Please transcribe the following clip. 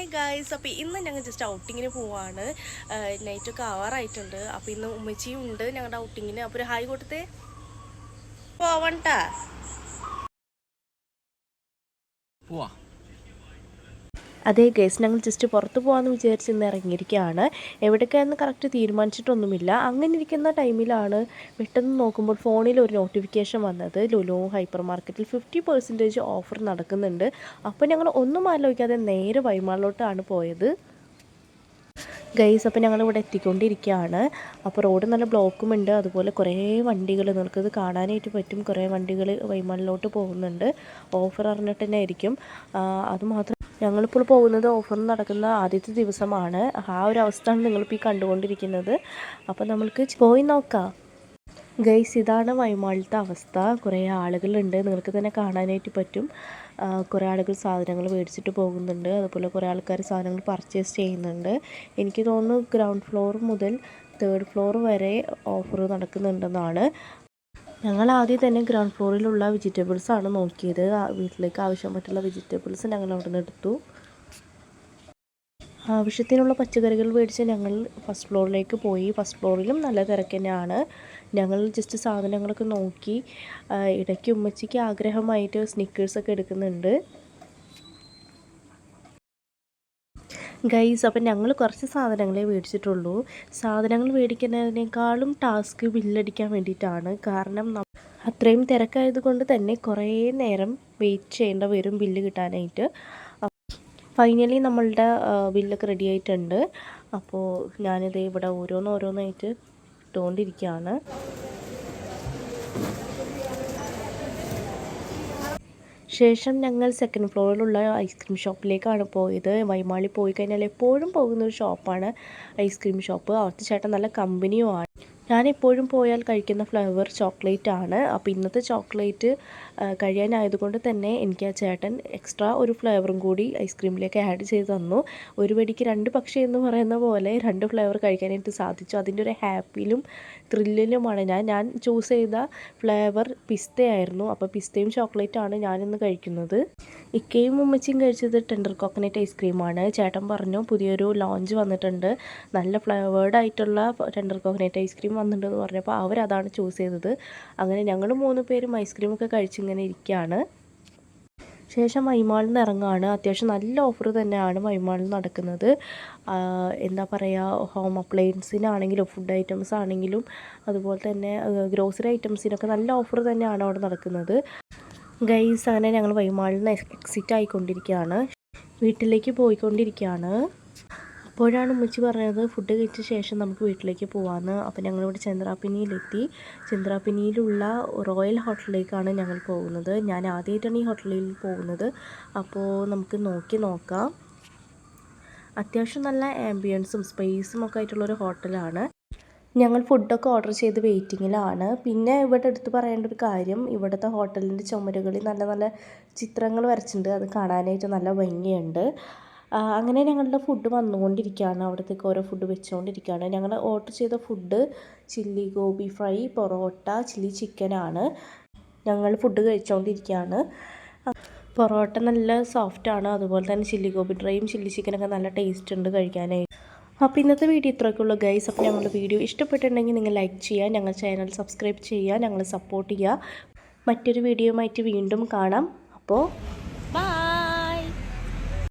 Hi guys അപ്പോൾ ഇന്ന് ഞങ്ങൾ ജസ്റ്റ് ഔട്ടിങ്ങിന് പോവാണ്. നൈറ്റൊക്കെ ആവാറായിട്ടുണ്ട്. അപ്പോൾ ഇന്ന് ഉമ്മച്ചിയും ഉണ്ട് ഞങ്ങളുടെ ഔട്ടിങ്ങിന് അപ്പോൾ ഒരു ഹായ് കൊടുത്തേ. പോവണ്ട പോവാ. അതെ ഗേസ് ഞങ്ങൾ ജസ്റ്റ് പുറത്ത് പോകാമെന്ന് വിചാരിച്ച് ഇന്ന് ഇറങ്ങിയിരിക്കുകയാണ് എവിടേക്കാന്ന് കറക്റ്റ് തീരുമാനിച്ചിട്ടൊന്നുമില്ല. അങ്ങനെ ഇരിക്കുന്ന ടൈമിലാണ് പെട്ടെന്ന് നോക്കുമ്പോൾ ഫോണിൽ ഒരു നോട്ടിഫിക്കേഷൻ വന്നത്. ലുലു ഹൈപ്പർ മാർക്കറ്റിൽ ഫിഫ്റ്റി പെർസെന്റേജ് ഓഫർ നടക്കുന്നുണ്ട്. അപ്പോൾ ഞങ്ങൾ ഒന്നും ആലോചിക്കാതെ നേരെ വൈമാളിലോട്ടാണ് പോയത്. ഗൈസ് അപ്പോൾ ഞങ്ങളിവിടെ എത്തിക്കൊണ്ടിരിക്കുകയാണ്. അപ്പോൾ റോഡ് നല്ല ബ്ലോക്കും ഉണ്ട്. അതുപോലെ കുറേ വണ്ടികൾ നിങ്ങൾക്കത് കാണാനായിട്ട് പറ്റും. കുറേ വണ്ടികൾ വൈമാളിലോട്ട് പോകുന്നുണ്ട്. ഓഫർ അറിഞ്ഞിട്ട് തന്നെ ആയിരിക്കും. അതുമാത്രം ഞങ്ങളിപ്പോൾ പോകുന്നത് ഓഫർ നടക്കുന്ന ആദ്യത്തെ ദിവസമാണ്. ആ ഒരു അവസ്ഥയാണ് നിങ്ങളിപ്പോൾ ഈ കണ്ടുകൊണ്ടിരിക്കുന്നത്. അപ്പോൾ നമ്മൾക്ക് പോയി നോക്കാം. ഗൈസ് ഇതാണ് വൈമാളിലത്തെ അവസ്ഥ. കുറേ ആളുകളുണ്ട്. നിങ്ങൾക്ക് തന്നെ കാണാനായിട്ട് പറ്റും. കുറേ ആളുകൾ സാധനങ്ങൾ മേടിച്ചിട്ട് പോകുന്നുണ്ട്. അതുപോലെ കുറേ ആൾക്കാർ സാധനങ്ങൾ പർച്ചേസ് ചെയ്യുന്നുണ്ട്. എനിക്ക് തോന്നുന്നു ഗ്രൗണ്ട് ഫ്ലോർ മുതൽ തേർഡ് ഫ്ലോർ വരെ ഓഫർ നടക്കുന്നുണ്ടെന്നാണ്. ഞങ്ങൾ ആദ്യം തന്നെ ഗ്രൗണ്ട് ഫ്ലോറിലുള്ള വെജിറ്റബിൾസ് ആണ് നോക്കിയത്. വീട്ടിലേക്ക് ആവശ്യം പറ്റുള്ള വെജിറ്റബിൾസ് ഞങ്ങൾ അവിടെ നിന്ന് എടുത്തു. ആവശ്യത്തിനുള്ള പച്ചക്കറികൾ മേടിച്ച് ഞങ്ങൾ ഫസ്റ്റ് ഫ്ലോറിലേക്ക് പോയി. ഫസ്റ്റ് ഫ്ലോറിലും നല്ല തിരക്ക് തന്നെയാണ്. ഞങ്ങൾ ജസ്റ്റ് സാധനങ്ങളൊക്കെ നോക്കി. ഇടയ്ക്ക് ഉമ്മച്ചിക്ക് ആഗ്രഹമായിട്ട് സ്നിക്കേഴ്സൊക്കെ എടുക്കുന്നുണ്ട്. ഗൈസ് അപ്പം ഞങ്ങൾ കുറച്ച് സാധനങ്ങളെ മേടിച്ചിട്ടുള്ളൂ. സാധനങ്ങൾ മേടിക്കുന്നതിനേക്കാളും ടാസ്ക് ബില്ലടിക്കാൻ വേണ്ടിയിട്ടാണ്. കാരണം അത്രയും തിരക്കായത് കൊണ്ട് തന്നെ കുറേ നേരം വെയിറ്റ് ചെയ്യേണ്ട വരും ബില്ല് കിട്ടാനായിട്ട്. ഫൈനലി നമ്മളുടെ ബില്ലൊക്കെ റെഡി ആയിട്ടുണ്ട്. അപ്പോൾ ഞാനിത് ഇവിടെ ഓരോന്നോരോന്നായിട്ട് ഇട്ടുകൊണ്ടിരിക്കുകയാണ്. ശേഷം ഞങ്ങൾ സെക്കൻഡ് ഫ്ലോറിലുള്ള ഐസ്ക്രീം ഷോപ്പിലേക്കാണ് പോയത്. വൈമാളി പോയി കഴിഞ്ഞാൽ എപ്പോഴും പോകുന്ന ഒരു ഷോപ്പാണ് ഐസ്ക്രീം ഷോപ്പ് അവിടുത്തെ ചേട്ടൻ നല്ല കമ്പനിയുമാണ് ഞാൻ എപ്പോഴും പോയാൽ കഴിക്കുന്ന ഫ്ലേവർ ചോക്ലേറ്റ് ആണ് അപ്പോൾ ഇന്നത്തെ ചോക്ലേറ്റ് കഴിയാനായതുകൊണ്ട് തന്നെ എനിക്ക് ആ ചേട്ടൻ എക്സ്ട്രാ ഒരു ഫ്ലേവറും കൂടി ഐസ്ക്രീമിലേക്ക് ആഡ് ചെയ്ത് തന്നു. ഒരു വെടിക്ക് രണ്ട് പക്ഷി എന്ന് പറയുന്ന പോലെ രണ്ട് ഫ്ലേവർ കഴിക്കാനായിട്ട് സാധിച്ചു. അതിന്റെ ഒരു ഹാപ്പിയിലും ത്രില്ലിലുമാണ് ഞാൻ. ഞാൻ ചൂസ് ചെയ്ത ഫ്ലേവർ പിസ്തയായിരുന്നു. അപ്പോൾ പിസ്തയും ചോക്ലേറ്റാണ് ഞാനിന്ന് കഴിക്കുന്നത്. ഇക്കയും ഉമ്മച്ചിയും കഴിച്ചത് ടെൻഡർ കോക്കനട്ട് ഐസ്ക്രീമാണ്. ചേട്ടൻ പറഞ്ഞു പുതിയൊരു ലോഞ്ച് വന്നിട്ടുണ്ട്. നല്ല ഫ്ലേവേർഡ് ആയിട്ടുള്ള ടെൻഡർ കോക്കനട്ട് ഐസ്ക്രീം വന്നിട്ടുണ്ടെന്ന് പറഞ്ഞപ്പോൾ അവരതാണ് ചൂസ് ചെയ്തത്. അങ്ങനെ ഞങ്ങൾ മൂന്ന് പേരും ഐസ്ക്രീമൊക്കെ കഴിച്ചിങ്ങനെ ഇരിക്കുകയാണ് ശേഷം മൈമാളിൽ നിന്ന് ഇറങ്ങുകയാണ് അത്യാവശ്യം നല്ല ഓഫർ തന്നെയാണ് മൈമാളിൽ നടക്കുന്നത്. എന്താ പറയുക ഹോം അപ്ലയൻസിനാണെങ്കിലും ഫുഡ് ഐറ്റംസ് ആണെങ്കിലും അതുപോലെ തന്നെ ഗ്രോസറി ഐറ്റംസിനൊക്കെ നല്ല ഓഫർ തന്നെയാണ് അവിടെ നടക്കുന്നത്. ഗൈസ് അങ്ങനെ ഞങ്ങൾ വൈമാളിൽ നിന്ന് എക്സിറ്റ് ആയിക്കൊണ്ടിരിക്കുകയാണ് വീട്ടിലേക്ക് പോയിക്കൊണ്ടിരിക്കുകയാണ് അപ്പോഴാണ് ഉമ്മച്ചി പറഞ്ഞത് ഫുഡ് കഴിച്ച ശേഷം നമുക്ക് വീട്ടിലേക്ക് പോകാമെന്ന് അപ്പോൾ ഞങ്ങളിവിടെ ചന്ദ്രാപിനിയിലെത്തി ചന്ദ്രാപിനിയിലുള്ള റോയൽ ഹോട്ടലിലേക്കാണ് ഞങ്ങൾ പോകുന്നത്. ഞാൻ ആദ്യമായിട്ടാണ് ഈ ഹോട്ടലിൽ പോകുന്നത്. അപ്പോൾ നമുക്ക് നോക്കി നോക്കാം. അത്യാവശ്യം നല്ല ആംബിയൻസും സ്പേസും ഒക്കെ ആയിട്ടുള്ളൊരു ഹോട്ടലാണ്. ഞങ്ങൾ ഫുഡൊക്കെ ഓർഡർ ചെയ്ത് വെയിറ്റിങ്ങിലാണ് പിന്നെ ഇവിടെ എടുത്ത് പറയേണ്ട ഒരു കാര്യം ഇവിടുത്തെ ഹോട്ടലിന്റെ ചുമരുകളിൽ നല്ല നല്ല ചിത്രങ്ങൾ വരച്ചിട്ടുണ്ട്. അത് കാണാനായിട്ട് നല്ല ഭംഗിയുണ്ട്. അങ്ങനെ ഞങ്ങളുടെ ഫുഡ് വന്നുകൊണ്ടിരിക്കുകയാണ്. അവിടത്തേക്ക് ഓരോ ഫുഡ് വെച്ചുകൊണ്ടിരിക്കുകയാണ് ഞങ്ങൾ ഓർഡർ ചെയ്ത food chilli gobi fry porotta chilli ചിക്കനാണ് ഞങ്ങൾ ഫുഡ് കഴിച്ചുകൊണ്ടിരിക്കുകയാണ് പൊറോട്ട നല്ല സോഫ്റ്റാണ് അതുപോലെ തന്നെ ചില്ലി ഗോബി ഡ്രൈയും ചില്ലി ചിക്കനൊക്കെ നല്ല ടേസ്റ്റ് ഉണ്ട് കഴിക്കാനായിട്ട് അപ്പോൾ ഇന്നത്തെ വീഡിയോ ഇത്രയൊക്കെ ഉള്ളൂ ഗൈസ് അപ്പോൾ ഞങ്ങളുടെ വീഡിയോ ഇഷ്ടപ്പെട്ടിട്ടുണ്ടെങ്കിൽ നിങ്ങൾ ലൈക്ക് ചെയ്യുക ഞങ്ങൾ ചാനൽ സബ്സ്ക്രൈബ് ചെയ്യുക ഞങ്ങൾ സപ്പോർട്ട് ചെയ്യുക. മറ്റൊരു വീഡിയോയുമായിട്ട് വീണ്ടും കാണാം. അപ്പോൾ